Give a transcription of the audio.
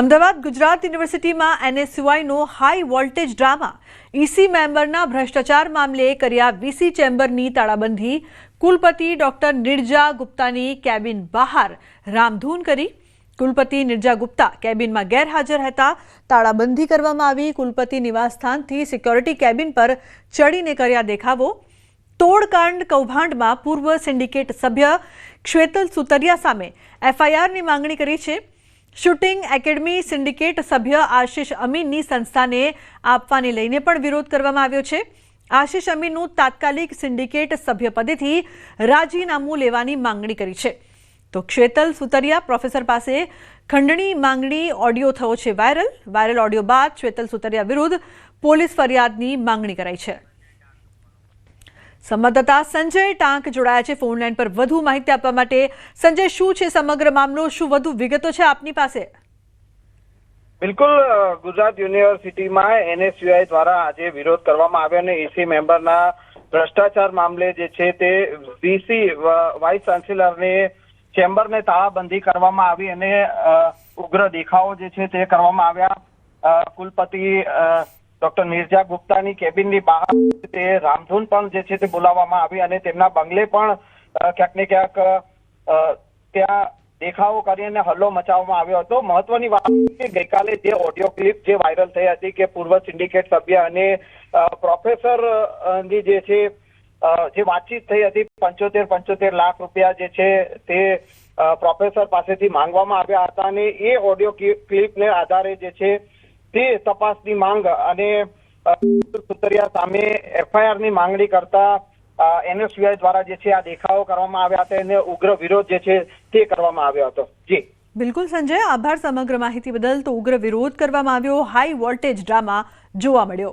અમદાવાદ ગુજરાત યુનિવર્સિટીમાં એનએસયુઆઈનો high voltage drama. EC મેમ્બરના ભ્રષ્ટાચાર મામલે કર્યા વીસી ચેમ્બરની તાળાબંધી. કુલપતિ ડોક્ટર નિર્જા ગુપ્તાની કેબિન બહાર. રામધૂન કરી. કુલપતિ નિર્જા ગુપ્તા કેબિનમાં ગેરહાજર હતા. તાળાબંધી કરવામાં આવી. કુલપતિ નિવાસસ્થાનથી સિક્યોરિટી કેબિન પર ચડીને કર્યા દેખાવો. તોડકાંડ કૌભાંડમાં પૂર્વ સિન્ડિકેટ સભ્ય શ્વેતલ સુતરિયા સામે. એફઆઈઆરની માંગણી કરી છે. શૂટિંગ એકેડમી સિન્ડિકેટ સભ્ય આશિષ અમીનની સંસ્થાને આપવાને લઈને પણ વિરોધ કરવામાં આવ્યો છે. આશિષ અમીનનું તાત્કાલિક સિન્ડિકેટ સભ્યપદેથી રાજીનામું લેવાની માંગણી કરી છે. તો ક્ષેતલ સુતરિયા, પ્રોફેસર પાસે ખંડણી માંગણી ઓડિયો થયો છે વાયરલ. વાયરલ ઓડિયો બાદ શ્વેતલ સુતરિયા વિરુદ્ધ પોલીસ ફરિયાદની માંગણી કરાઈ છે. સંવાદદાતા સંજય ટાંક જોડાયા છે ફોનલાઈન પર. વધુ માહિતી આપવા માટે સંજય, શું છે સમગ્ર મામલો? શું વધુ વિગતો છે આપની પાસે? બિલકુલ ગુજરાત યુનિવર્સિટીમાં એનએસયુઆઈ દ્વારા આજે વિરોધ કરવામાં આવ્યો અને એસી મેમ્બરના ભ્રષ્ટાચાર મામલે જે છે તે વીસી વાઇસ ચાન્સેલરની ચેમ્બરને તાળાબંધી કરવામાં આવી અને ઉગ્ર દેખાવો જે છે તે કરવામાં આવ્યા. કુલપતિ ડોક્ટર નિર્જા ગુપ્તાની કેબિનની બહાર તે રામધૂન પણ જે છે તે બોલાવવામાં આવી અને તેમના બંગલે પણ ક્યાંક ને ક્યાંક ત્યાં દેખાવો કરીને હલ્લો મચાવવામાં આવ્યો હતો. મહત્વની વાત કે ગઈકાલે જે ઓડિયો ક્લિપ જે વાયરલ થઈ હતી કે પૂર્વ સિન્ડિકેટ સભ્ય અને પ્રોફેસરની જે છે જે વાતચીત થઈ હતી પંચોતેર પંચોતેર લાખ રૂપિયા જે છે તે પ્રોફેસર પાસેથી માંગવામાં આવ્યા હતા અને એ ઓડિયો ક્લિપને આધારે જે છે તે તપાસની માંગ અને સુતરિયા સામે એફઆઈઆરની માંગણી કરતા એનએસયુઆઈ દ્વારા જે છે આ દેખાવો કરવામાં આવ્યા હતા અને ઉગ્ર વિરોધ જે છે તે કરવામાં આવ્યો હતો. જી. બિલકુલ સંજય, આભાર સમગ્ર માહિતી બદલ. તો ઉગ્ર વિરોધ કરવામાં આવ્યો. હાઈ વોલ્ટેજ ડ્રામા જોવા મળ્યો.